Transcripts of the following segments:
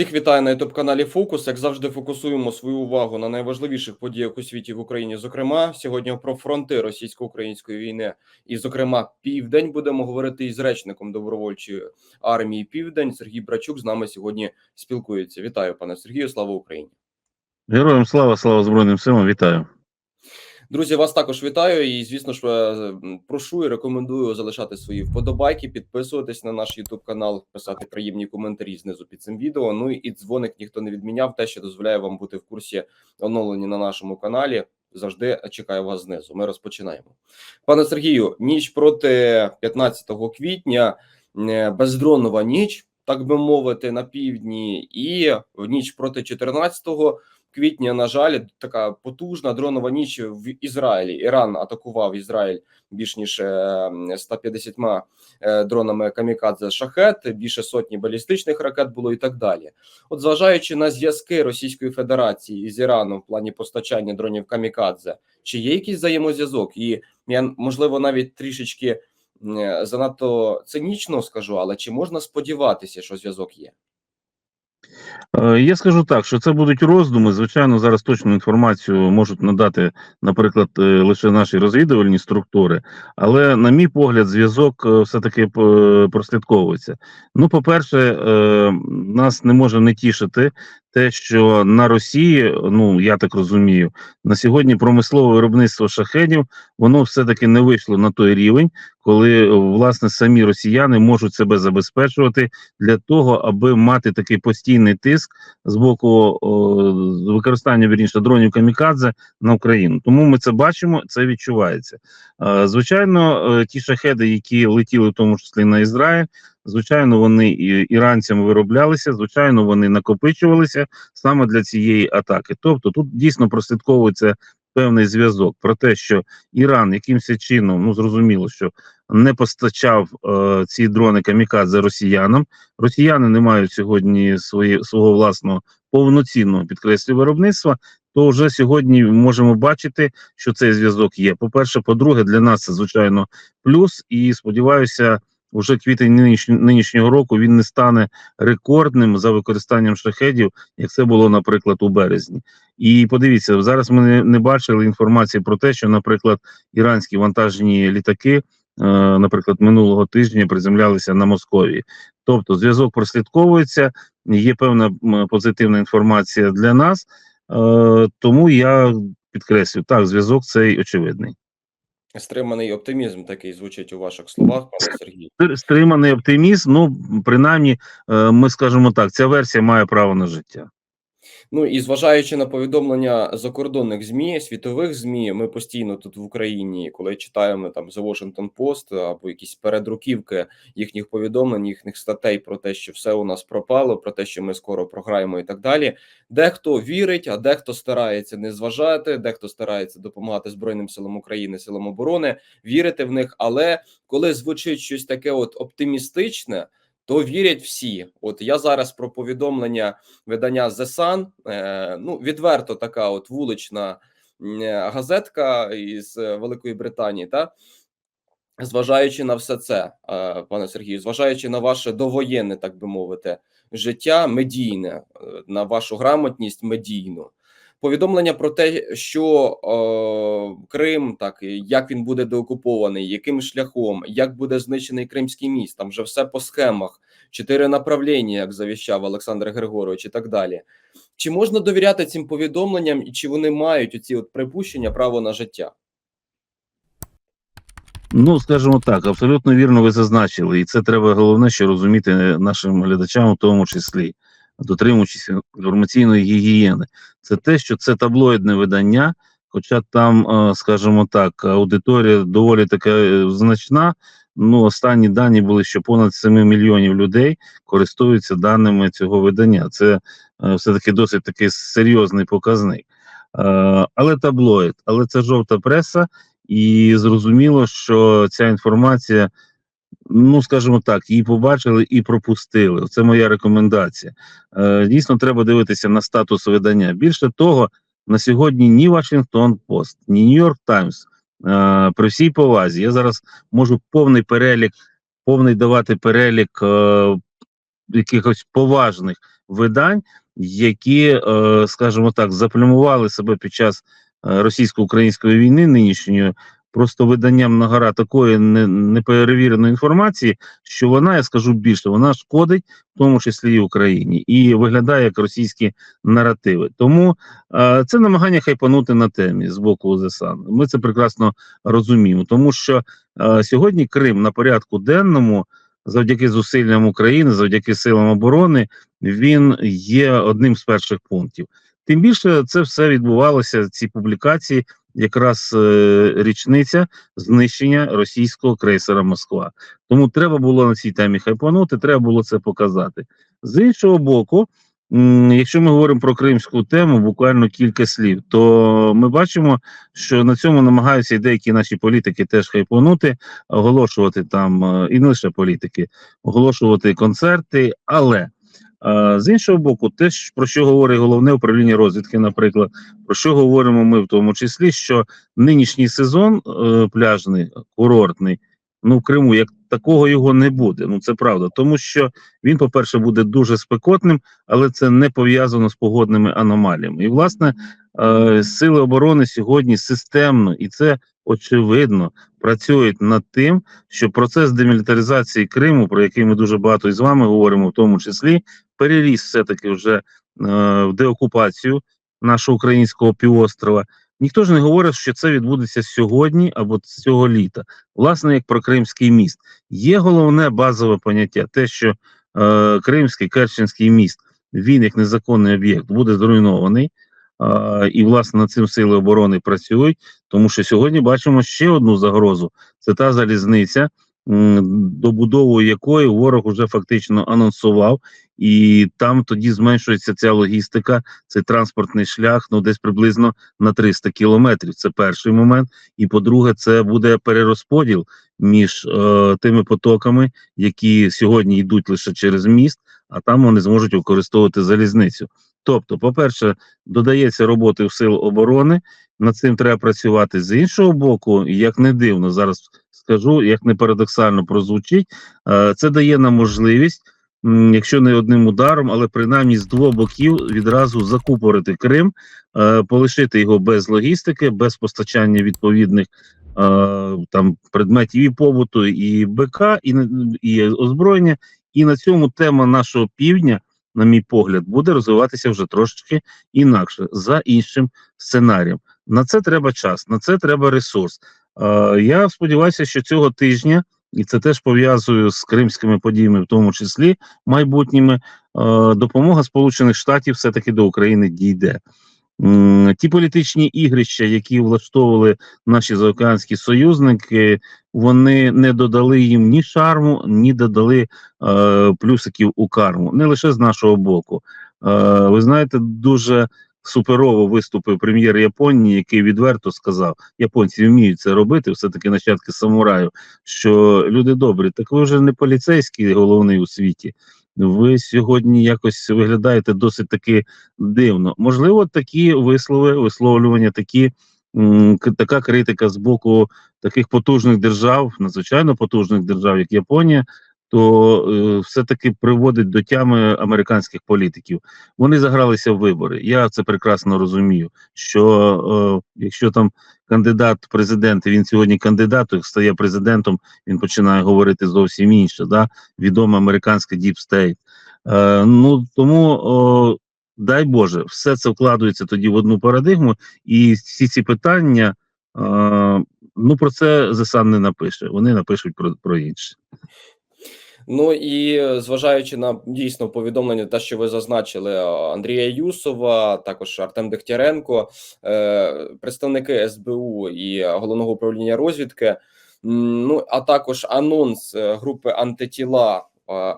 Всіх вітаю на youtube каналі Фокус. Як завжди, фокусуємо свою увагу на найважливіших подіях у світі в Україні. Зокрема, сьогодні про фронти російсько-української війни, і, зокрема, південь будемо говорити із речником добровольчої армії Південь Сергій Брачук з нами сьогодні спілкується. Вітаю, пане Сергію. Слава Україні! Героям слава, слава Збройним силам, вітаю. Друзі, вас також вітаю і, звісно ж, е, прошу і рекомендую залишати свої вподобайки, підписуватись на наш YouTube канал, писати приємні коментарі знизу під цим відео. Ну і дзвоник ніхто не відміняв, те, що дозволяє вам бути в курсі оновлені на нашому каналі. Завжди чекаю вас знизу. Ми розпочинаємо. Пане Сергію, ніч проти 15 квітня, е, бездронова ніч, так би мовити, на півдні, і ніч проти 14 квітня, на жаль, така потужна дронова ніч в Ізраїлі. Іран атакував Ізраїль більш ніж е, 150 е, дронами камікадзе шахет, більше сотні балістичних ракет було і так далі. От, зважаючи на зв'язки Російської Федерації з Іраном в плані постачання дронів камікадзе, чи є якийсь взаємозв'язок? І я можливо навіть трішечки е, занадто цинічно скажу, але чи можна сподіватися, що зв'язок є? Е, Я скажу так, що це будуть роздуми. Звичайно, зараз точну інформацію можуть надати, наприклад, е, лише наші розвідувальні структури, але, на мій погляд, зв'язок е, все-таки прослідковується. Ну, по-перше, нас не може не тішити те, що на Росії, ну я так розумію, на сьогодні промислове виробництво шахедів воно все-таки не вийшло на той рівень, коли е, власне самі росіяни можуть себе забезпечувати для того, аби мати такий постійний тиск з боку о, використання вірніше дронів камікадзе на Україну. Тому ми це бачимо, це відчувається. Е, звичайно, е, ті шахеди, які летіли в тому числі на Ізраїль. Звичайно, вони і іранцями вироблялися, звичайно, вони накопичувалися саме для цієї атаки. Тобто, тут дійсно прослідковується певний зв'язок про те, що Іран якимось чином, ну зрозуміло, що не постачав е, ці дрони камікадзе росіянам. Росіяни не мають сьогодні свої, свого власного повноцінного підкреслю виробництва. То вже сьогодні можемо бачити, що цей зв'язок є. По перше, по-друге, для нас це звичайно плюс, і сподіваюся, вже квітень нинішнього, нинішнього року він не стане рекордним за використанням шахедів, як це було, наприклад, у березні. І подивіться, зараз ми не, не бачили інформації про те, що, наприклад, іранські вантажні літаки, е, наприклад, минулого тижня приземлялися на Московії. Тобто, зв'язок прослідковується, є певна позитивна інформація для нас, е, тому я підкреслю, так, зв'язок цей очевидний. Стриманий оптимізм такий звучить у ваших словах, пане Сергію. Стриманий оптимізм, ну, принаймні, е, ми скажемо так, ця версія має право на життя. Ну і зважаючи на повідомлення закордонних змі, світових змі, ми постійно тут в Україні, коли читаємо там The Washington Post або якісь передруківки їхніх повідомлень, їхніх статей про те, що все у нас пропало, про те, що ми скоро програємо, і так далі. Дехто вірить, а дехто старається не зважати, дехто старається допомагати Збройним силам України, силам оборони, вірити в них. Але коли звучить щось таке, от оптимістичне. То вірять всі. От я зараз про повідомлення видання The Sun, е, ну відверто така от вулична е, газетка із Великої Британії, та зважаючи на все це, е, пане Сергію, зважаючи на ваше довоєнне, так би мовити, життя медійне, е, на вашу грамотність медійну. Повідомлення про те, що е, Крим, так як він буде деокупований, яким шляхом, як буде знищений Кримський міст, там вже все по схемах, чотири направлення, як завіщав Олександр Григорович, і так далі. Чи можна довіряти цим повідомленням, і чи вони мають оці от припущення право на життя? Ну, скажімо так, абсолютно вірно ви зазначили, і це треба головне, що розуміти нашим глядачам, в тому числі, дотримуючись інформаційної гігієни. Це те, що це таблоїдне видання, хоча там, е, скажімо так, аудиторія доволі така е, значна. Ну, останні дані були, що понад 7 мільйонів людей користуються даними цього видання. Це е, все-таки досить такий серйозний показник. Але таблоїд, але це жовта преса. І зрозуміло, що ця інформація, ну скажімо так, її побачили і пропустили. Це моя рекомендація. Е, дійсно, треба дивитися на статус видання. Більше того, на сьогодні ні Вашингтон Пост, ні Нью-Йорк Таймс, е, при всій повазі, я зараз можу повний перелік, повний давати перелік е, якихось поважних видань, які, е, скажімо так, заплюмували себе під час е, російсько-української війни нинішньої. Просто виданням на гора такої неперевіреної інформації, що вона, я скажу більше, вона шкодить, в тому числі і Україні, і виглядає як російські наративи. Тому е, це намагання хайпанути на темі з боку ОЗСАН. Ми це прекрасно розуміємо, тому що е, сьогодні Крим на порядку денному, завдяки зусиллям України, завдяки силам оборони, він є одним з перших пунктів. Тим більше це все відбувалося, ці публікації, якраз е, річниця знищення російського крейсера Москва. Тому треба було на цій темі хайпанути, треба було це показати. З іншого боку, якщо ми говоримо про кримську тему, буквально кілька слів, то ми бачимо, що на цьому намагаються і деякі наші політики теж хайпанути, оголошувати там е, і не лише політики, оголошувати концерти, але. Е, З іншого боку, те, про що говорить головне управління розвідки, наприклад, про що говоримо ми в тому числі, що нинішній сезон е, пляжний, курортний, ну в Криму як такого його не буде. Ну це правда, тому що він, по-перше, буде дуже спекотним, але це не пов'язано з погодними аномаліями. І власне е, сили оборони сьогодні системно, і це очевидно працюють над тим, що процес демілітаризації Криму, про який ми дуже багато і з вами говоримо, в тому числі, переріс все-таки вже е, в деокупацію нашого українського півострова. Ніхто ж не говорить, що це відбудеться сьогодні або цього літа. Власне, як про Кримський міст. Є головне базове поняття: те, що е, Кримський Керченський міст він як незаконний об'єкт буде зруйнований. І власне над цим сили оборони працюють, тому що сьогодні бачимо ще одну загрозу: це та залізниця, добудову якої ворог уже фактично анонсував, і там тоді зменшується ця логістика, цей транспортний шлях, ну десь приблизно на 300 кілометрів. Це перший момент. І по-друге, це буде перерозподіл між е, тими потоками, які сьогодні йдуть лише через міст, а там вони зможуть використовувати залізницю. Тобто, по-перше, додається роботи в сил оборони. Над цим треба працювати з іншого боку, як не дивно, зараз скажу, як не парадоксально прозвучить, е, це дає нам можливість, якщо не одним ударом, але принаймні з двох боків відразу закупорити Крим, е, полишити його без логістики, без постачання відповідних е, там предметів і побуту, і БК, і, і озброєння. І на цьому тема нашого півдня, на мій погляд, буде розвиватися вже трошечки інакше за іншим сценарієм. На це треба час, на це треба ресурс. Е, я сподіваюся, що цього тижня, і це теж пов'язую з кримськими подіями, в тому числі майбутніми, е, допомога Сполучених Штатів все-таки до України дійде. Ті політичні ігрища, які влаштовували наші заокеанські союзники, вони не додали їм ні шарму, ні додали е, плюсиків у карму. Не лише з нашого боку. Е, ви знаєте, дуже суперово виступив прем'єр Японії, який відверто сказав: японці вміють це робити, все таки нащадки самураїв. Що люди добрі, так ви вже не поліцейський головний у світі. Ви сьогодні якось виглядаєте досить таки дивно. Можливо, такі вислови, висловлювання, такі м, така критика з боку таких потужних держав, надзвичайно потужних держав, як Японія, то е, все-таки приводить до тями американських політиків. Вони загралися в вибори. Я це прекрасно розумію. Що е, якщо там кандидат в президенти, він сьогодні кандидат, стає президентом, він починає говорити зовсім інше. Да? Відоме американське Deep State. Е, ну тому о, дай Боже, все це вкладається тоді в одну парадигму, і всі ці питання. Е, Ну, про це ЗСАН не напише. Вони напишуть про, про інше. Ну і е, зважаючи на дійсно повідомлення, те, що ви зазначили е, Андрія Юсова, також Артем Дегтяренко, е, представники СБУ і головного управління розвідки. Ну а також анонс групи антитіла.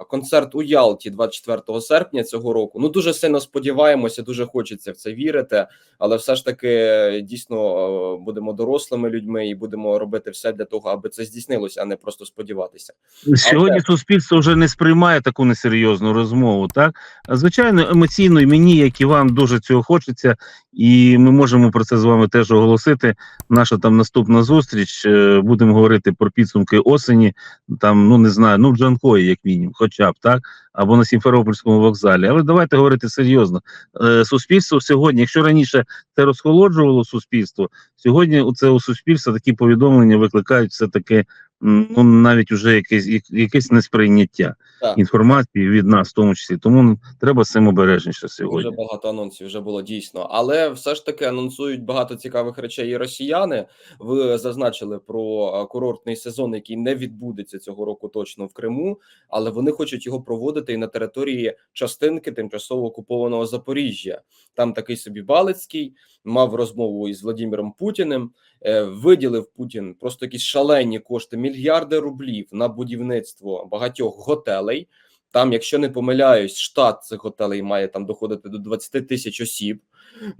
Концерт у Ялті 24 серпня цього року. Ну дуже сильно сподіваємося, дуже хочеться в це вірити, але все ж таки е, дійсно е, будемо дорослими людьми і будемо робити все для того, аби це здійснилося, а не просто сподіватися. Сьогодні суспільство вже не сприймає таку несерйозну розмову. Так звичайно, емоційно і мені, як і вам, дуже цього хочеться. І ми можемо про це з вами теж оголосити. Наша там наступна зустріч. е, Будемо говорити про підсумки осені. Там ну не знаю, ну в Джанкої, як мінімум, хоча б так, або на Сімферопольському вокзалі. Але давайте говорити серйозно. Е, Суспільство сьогодні, якщо раніше це розхолоджувало суспільство, сьогодні у це у суспільства такі повідомлення викликають все таки ну навіть уже якесь якесь несприйняття Так. інформації від нас, в тому числі. Тому треба з цим обережніше Дуже сьогодні. багато анонсів вже було дійсно, але все ж таки анонсують багато цікавих речей і росіяни. Ви зазначили про е, курортний сезон, який не відбудеться цього року точно в Криму, але вони хочуть його проводити і на території частинки тимчасово окупованого Запоріжжя. Там такий собі Балицький мав розмову із Владимиром Путіним. е, Виділив Путін просто якісь шалені кошти, мільярди рублів на будівництво багатьох готелей. Там, якщо не помиляюсь, штат цих готелей має там доходити до 20 тисяч осіб,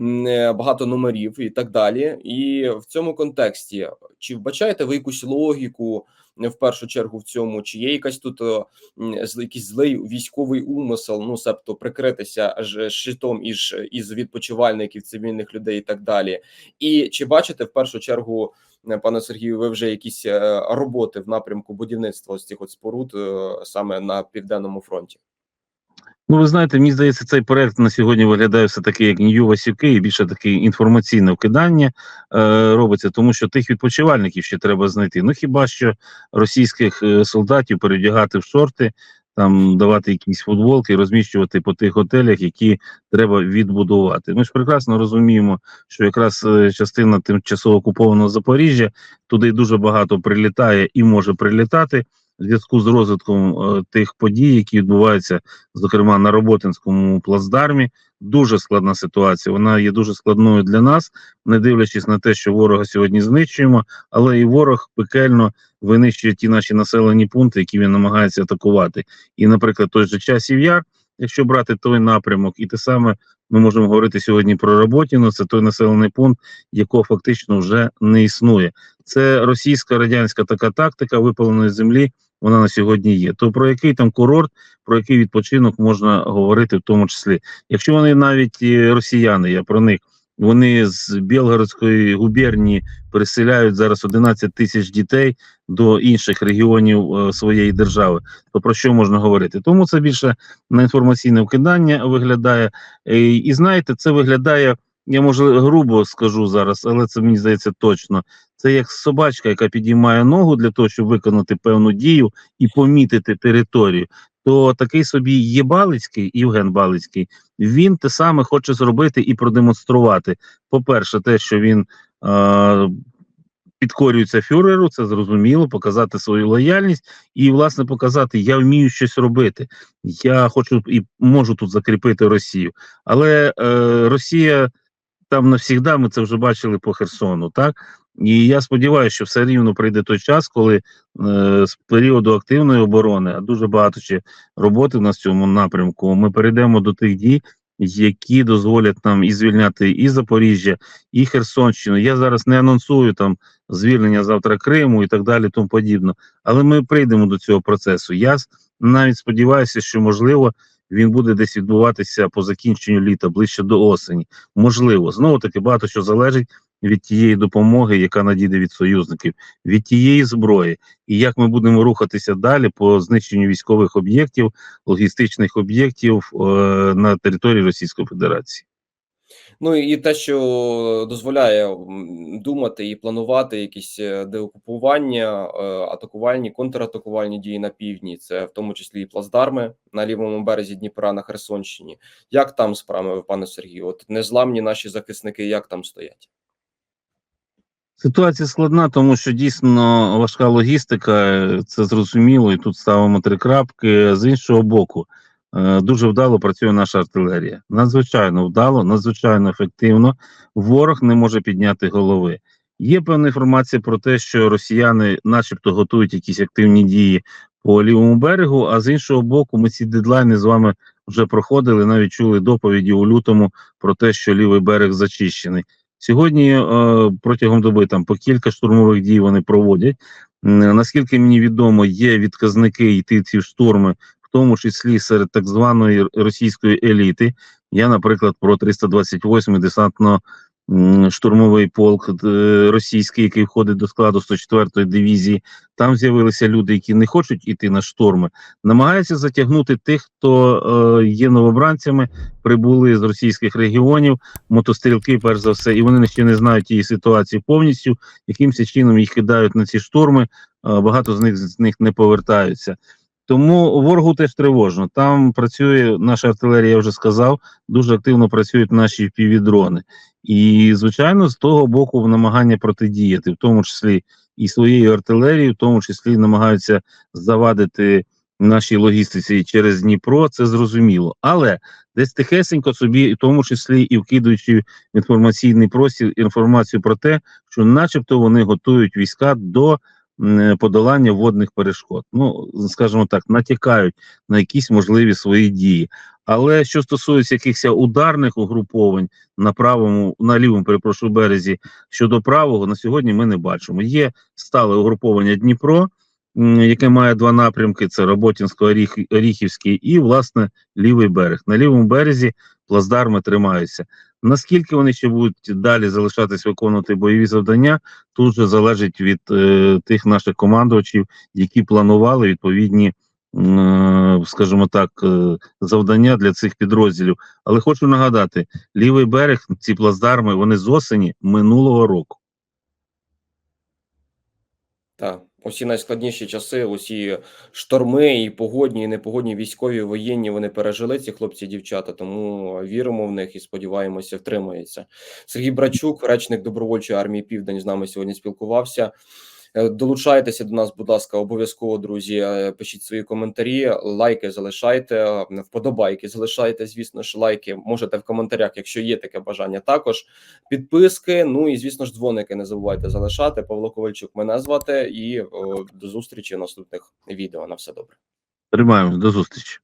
е, багато номерів і так далі. І в цьому контексті чи вбачаєте ви якусь логіку в першу чергу в цьому? Чи є якась тут е, якийсь злий військовий умисел, ну себто прикритися аж щитом із із відпочивальників, цивільних людей і так далі? І чи бачите в першу чергу? е, Пане Сергію, ви вже якісь е, роботи в напрямку будівництва ось цих от споруд саме на південному фронті? Ну, ви знаєте, мені здається, цей проект на сьогодні виглядає все таки як Нью Васюки, і більше таке інформаційне вкидання е, робиться, тому що тих відпочивальників ще треба знайти. Ну хіба що російських е, солдатів передягати в шорти, там давати якісь футболки, розміщувати по тих готелях, які треба відбудувати. Ми ж прекрасно розуміємо, що якраз е, частина тимчасово окупованого Запоріжжя туди дуже багато прилітає і може прилітати в зв'язку з розвитком е, тих подій, які відбуваються зокрема на Роботинському плацдармі. Дуже складна ситуація. Вона є дуже складною для нас, не дивлячись на те, що ворога сьогодні знищуємо, але і ворог пекельно винищує ті наші населені пункти, які він намагається атакувати. І, наприклад, той же часів яр, якщо брати той напрямок, і те саме ми можемо говорити сьогодні про Роботіно, це той населений пункт, якого фактично вже не існує. Це російська радянська така тактика випаленої землі. Вона на сьогодні є. То про який там курорт, про який відпочинок можна говорити, в тому числі, якщо вони навіть росіяни, я про них. Вони з Білгородської губернії переселяють зараз 11 тисяч дітей до інших регіонів е, своєї держави. То про що можна говорити? Тому це більше на інформаційне вкидання виглядає. Е, і знаєте, це виглядає. Я може грубо скажу зараз, але це мені здається точно. Це як собачка, яка підіймає ногу для того, щоб виконати певну дію і помітити територію. То такий собі є Балицький, Євген Балицький, він те саме хоче зробити і продемонструвати. По-перше, те, що він е, підкорюється фюреру, це зрозуміло, показати свою лояльність і, власне, показати, я вмію щось робити. Я хочу і можу тут закріпити Росію. Але е, Росія там навсігда, ми це вже бачили по Херсону, так? І я сподіваюся, що все рівно прийде той час, коли е, з періоду активної оборони, а дуже багато ще роботи в цьому напрямку, ми перейдемо до тих дій, які дозволять нам і звільняти і Запоріжжя, і Херсонщину. Я зараз не анонсую там звільнення завтра Криму і так далі, тому подібно. Але ми прийдемо до цього процесу. Я навіть сподіваюся, що можливо він буде десь відбуватися по закінченню літа, ближче до осені. Можливо, знову таки багато що залежить від тієї допомоги, яка надійде від союзників, від тієї зброї, і як ми будемо рухатися далі по знищенню військових об'єктів, логістичних об'єктів е, на території Російської Федерації. Ну і те, що дозволяє думати і планувати якісь е, деокупування, е, атакувальні, контратакувальні дії на півдні, це в тому числі і плацдарми на лівому березі Дніпра на Херсонщині. Як там справи, пане Сергію? От незламні наші захисники, як там стоять? Ситуація складна, тому що дійсно важка логістика, це зрозуміло, і тут ставимо три крапки. З іншого боку, е, дуже вдало працює наша артилерія. Надзвичайно вдало, надзвичайно ефективно. Ворог не може підняти голови. Є певна інформація про те, що росіяни, начебто, готують якісь активні дії по лівому берегу. А з іншого боку, ми ці дедлайни з вами вже проходили. Навіть чули доповіді у лютому про те, що лівий берег зачищений. Сьогодні е, протягом доби там по кілька штурмових дій вони проводять. Наскільки мені відомо, є відказники йти ці штурми, в тому числі серед так званої російської еліти, Я, наприклад, про 328-й десантно штурмовий полк е, російський, який входить до складу 104-ї дивізії. Там з'явилися люди, які не хочуть іти на штурми, намагаються затягнути тих, хто е, є новобранцями, прибули з російських регіонів, мотострілки, перш за все, і вони ще не знають тієї ситуації повністю. Якимось чином їх кидають на ці штурми. е, Багато з них з них не повертаються. Тому ворогу теж тривожно. Там працює наша артилерія, я вже сказав, дуже активно працюють наші півдрони. І, звичайно, з того боку намагання протидіяти, в тому числі і своєю артилерією, в тому числі намагаються завадити нашій логістиці через Дніпро, це зрозуміло. Але десь тихесенько собі, в тому числі і вкидуючи інформаційний простір інформацію про те, що, начебто, вони готують війська до подолання водних перешкод. Ну, скажімо так, натякають на якісь можливі свої дії. Але що стосується якихось ударних угруповань на правому, на лівому, перепрошую, березі щодо правого, на сьогодні ми не бачимо. Є стале угруповання Дніпро, яке має два напрямки: це Роботінсько-Оріхівський і, власне, лівий берег. На лівому березі плацдарми тримаються. Наскільки вони ще будуть далі залишатись виконувати бойові завдання, тут же залежить від е, тих наших командувачів, які планували відповідні, е, скажімо так, е, завдання для цих підрозділів. Але хочу нагадати, лівий берег, ці плацдарми, вони з осені минулого року. Так, усі найскладніші часи, усі шторми, і погодні, і непогодні, військові, воєнні вони пережили ці хлопці і дівчата. Тому віримо в них і сподіваємося, втримається. Сергій Брачук, речник добровольчої армії Південь, з нами сьогодні спілкувався. Е, Долучайтеся до нас, будь ласка, обов'язково, друзі. е, Пишіть свої коментарі, лайки залишайте, е, вподобайки залишайте. Звісно ж, лайки можете в коментарях, якщо є таке бажання. Також підписки. Ну і звісно ж, дзвоники не забувайте залишати. Павло Ковальчук мене звати, і о, до зустрічі в наступних відео. На все добре. Тримаємось, до зустрічі.